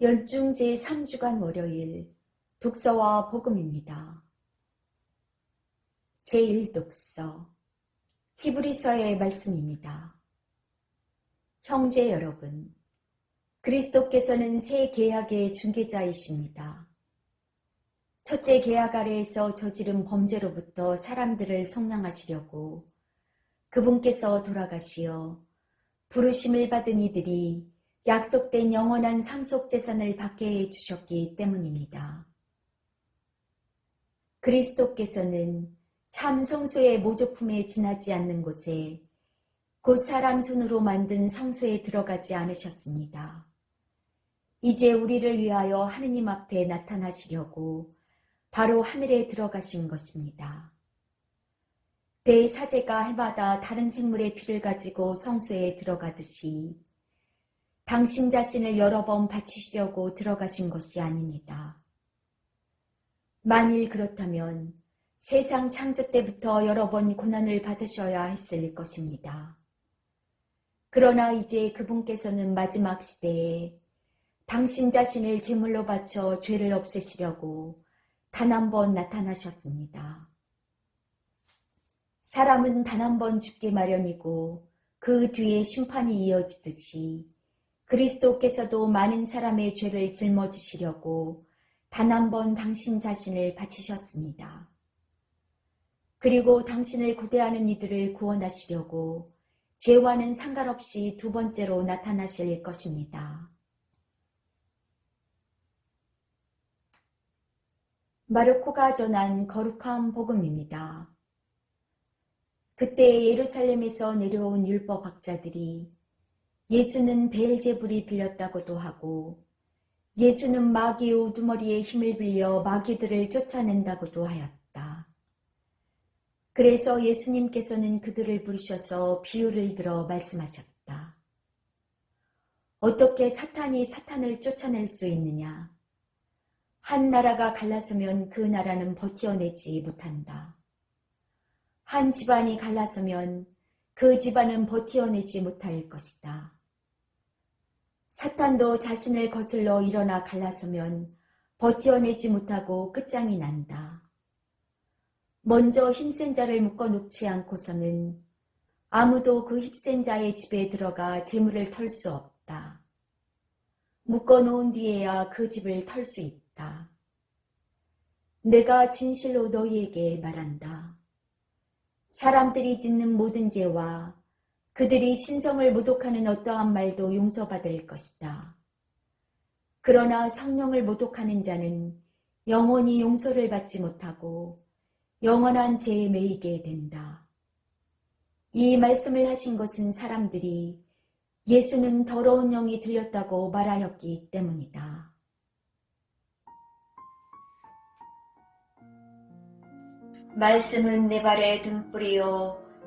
연중 제 3주간 월요일 독서와 복음입니다. 제1독서 히브리서의 말씀입니다. 형제 여러분, 그리스도께서는 새 계약의 중개자이십니다. 첫째 계약 아래에서 저지른 범죄로부터 사람들을 속량하시려고 그분께서 돌아가시어 부르심을 받은 이들이 약속된 영원한 상속 재산을 받게 해 주셨기 때문입니다. 그리스도께서는 참 성소의 모조품에 지나지 않는 곳에 곧 사람 손으로 만든 성소에 들어가지 않으셨습니다. 이제 우리를 위하여 하느님 앞에 나타나시려고 바로 하늘에 들어가신 것입니다. 대사제가 해마다 다른 생물의 피를 가지고 성소에 들어가듯이 당신 자신을 여러 번 바치시려고 들어가신 것이 아닙니다. 만일 그렇다면 세상 창조 때부터 여러 번 고난을 받으셔야 했을 것입니다. 그러나 이제 그분께서는 마지막 시대에 당신 자신을 제물로 바쳐 죄를 없애시려고 단 한 번 나타나셨습니다. 사람은 단 한 번 죽기 마련이고 그 뒤에 심판이 이어지듯이 그리스도께서도 많은 사람의 죄를 짊어지시려고 단 한 번 당신 자신을 바치셨습니다. 그리고 당신을 고대하는 이들을 구원하시려고 죄와는 상관없이 두 번째로 나타나실 것입니다. 마르코가 전한 거룩한 복음입니다. 그때 예루살렘에서 내려온 율법학자들이 예수는 베엘제불이 들렸다고도 하고 예수는 마귀의 우두머리에 힘을 빌려 마귀들을 쫓아낸다고도 하였다. 그래서 예수님께서는 그들을 부르셔서 비유를 들어 말씀하셨다. 어떻게 사탄이 사탄을 쫓아낼 수 있느냐? 한 나라가 갈라서면 그 나라는 버티어내지 못한다. 한 집안이 갈라서면 그 집안은 버티어내지 못할 것이다. 사탄도 자신을 거슬러 일어나 갈라서면 버티어내지 못하고 끝장이 난다. 먼저 힘센 자를 묶어 놓지 않고서는 아무도 그 힘센 자의 집에 들어가 재물을 털 수 없다. 묶어 놓은 뒤에야 그 집을 털 수 있다. 내가 진실로 너희에게 말한다. 사람들이 짓는 모든 죄와 그들이 신성을 모독하는 어떠한 말도 용서받을 것이다. 그러나 성령을 모독하는 자는 영원히 용서를 받지 못하고 영원한 죄에 매이게 된다. 이 말씀을 하신 것은 사람들이 예수는 더러운 영이 들렸다고 말하였기 때문이다. 말씀은 내 발의 등불이요